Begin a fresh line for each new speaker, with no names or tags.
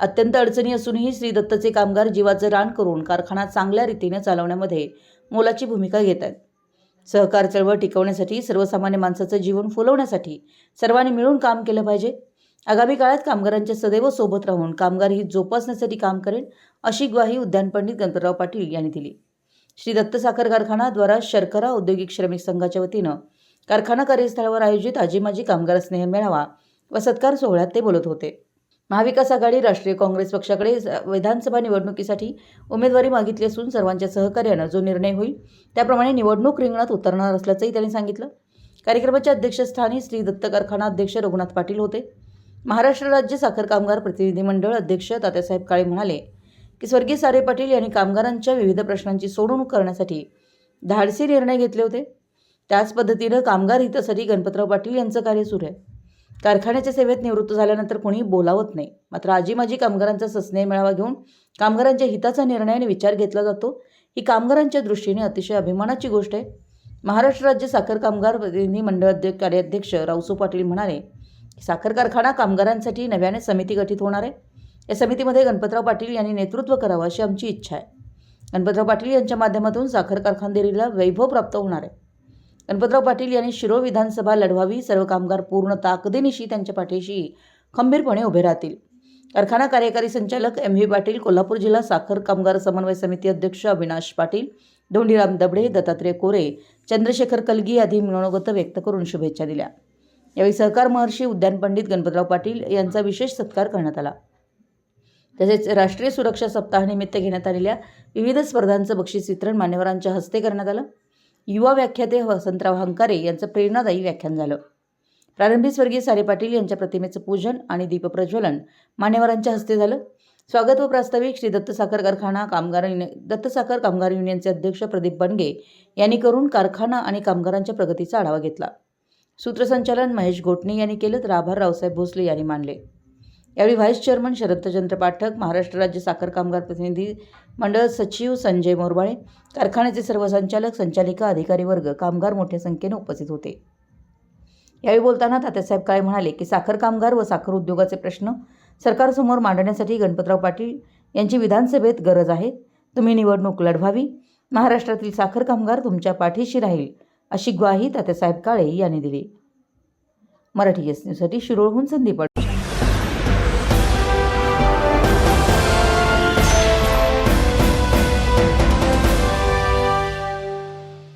अत्यंत अडचणी असूनही श्री दत्तचे कामगार जीवाचं रान करून कारखाना चांगल्या रीतीने चालवण्यामध्ये मोलाची भूमिका घेत आहेत. सहकार चळवळ टिकवण्यासाठी सर्वसामान्य माणसाचं जीवन फुलवण्यासाठी सर्वांनी मिळून काम केलं पाहिजे. आगामी काळात कामगारांच्या सदैव सोबत राहून कामगार ही जोपासण्यासाठी काम करेल अशी ग्वाही उद्यान पंडित गणपतराव पाटील यांनी दिली. श्री दत्त साखर कारखानाद्वारा शर्करा औद्योगिक श्रमिक संघाच्या वतीनं कारखाना कार्यस्थळावर आयोजित आजी माजी कामगार स्नेह मेळावा व सत्कार सोहळ्यात ते बोलत होते. महाविकास आघाडी राष्ट्रीय काँग्रेस पक्षाकडे विधानसभा निवडणुकीसाठी उमेदवारी मागितली असून सर्वांच्या सहकार्यानं जो निर्णय होईल त्याप्रमाणे निवडणूक रिंगणात उतरणार असल्याचंही त्यांनी सांगितलं. कार्यक्रमाच्या अध्यक्षस्थानी श्री दत्त कारखाना अध्यक्ष रघुनाथ पाटील होते. महाराष्ट्र राज्य साखर कामगार प्रतिनिधी मंडळ अध्यक्ष तात्यासाहेब काळे म्हणाले की स्वर्गीय सारे पाटील यांनी कामगारांच्या विविध प्रश्नांची सोडवणूक करण्यासाठी धाडसी निर्णय घेतले होते. त्याच पद्धतीनं कामगार हितासाठी गणपतराव पाटील यांचं कार्य सुरू आहे. कारखान्याच्या सेवेत निवृत्त झाल्यानंतर कोणी बोलावत नाही. मात्र आजी माजी कामगारांचा सस्नेह मेळावा घेऊन कामगारांच्या हिताचा निर्णय आणि विचार घेतला जातो. ही कामगारांच्या दृष्टीने अतिशय अभिमानाची गोष्ट आहे. महाराष्ट्र राज्य साखर कामगार प्रतिनिधी मंडळ कार्याध्यक्ष रावसू पाटील म्हणाले साखर कारखाना कामगारांसाठी नव्याने समिती गठीत होणार आहे. या समितीमध्ये गणपतराव पाटील यांनी नेतृत्व करावं अशी आमची इच्छा आहे. गणपतराव पाटील यांच्या माध्यमातून साखर कारखानदारीला वैभव प्राप्त होणार आहे. गणपतराव पाटील यांनी शिरो विधानसभा लढवावी सर्व कामगार पूर्ण ताकदीनिशी त्यांच्या पाठीशी खंबीरपणे उभे राहतील. कारखाना कार्यकारी संचालक एम व्ही पाटील कोल्हापूर जिल्हा साखर कामगार समन्वय समिती अध्यक्ष अविनाश पाटील धोंडीराम दबडे दत्तात्रय कोरे चंद्रशेखर कलगी आदी मनोगत व्यक्त करून शुभेच्छा दिल्या. यावेळी सहकार महर्षी उद्यान पंडित गणपतराव पाटील यांचा विशेष सत्कार करण्यात आला. तसेच राष्ट्रीय सुरक्षा सप्ताहानिमित्त घेण्यात आलेल्या विविध स्पर्धांचं बक्षीस वितरण मान्यवरांच्या हस्ते करण्यात आलं. युवा व्याख्याते वसंतराव हंकारे यांचं प्रेरणादायी व्याख्यान झालं. प्रारंभी स्वर्गीय सारे पाटील यांच्या प्रतिमेचं पूजन आणि दीपप्रज्वलन मान्यवरांच्या हस्ते झालं. स्वागत व प्रास्ताविक श्री दत्त साखर कारखाना कामगार युनि दत्त साखर कामगार युनियनचे अध्यक्ष प्रदीप बनगे यांनी करून कारखाना आणि कामगारांच्या प्रगतीचा आढावा घेतला. सूत्रसंचालन महेश गोटणे यांनी केलं तर आभार रावसाहेब भोसले यांनी मानले. यावेळी व्हाईस चेअरमन शरदचंद्र पाठक महाराष्ट्र राज्य साखर कामगार प्रतिनिधी मंडळ सचिव संजय मोरबाळे कारखान्याचे सर्व संचालक संचालिका अधिकारी वर्ग कामगार मोठ्या संख्येने उपस्थित होते. यावेळी बोलताना तात्यासाहेब काळे म्हणाले की साखर कामगार व साखर उद्योगाचे प्रश्न सरकारसमोर मांडण्यासाठी गणपतराव पाटील यांची विधानसभेत गरज आहे. तुम्ही निवडणूक लढवावी. महाराष्ट्रातील साखर कामगार तुमच्या पाठीशी राहील अशी ग्वाही तात्यासाहेब काळे यांनी दिली. मराठी एस न्यूजसाठी शिरोळहून संदीप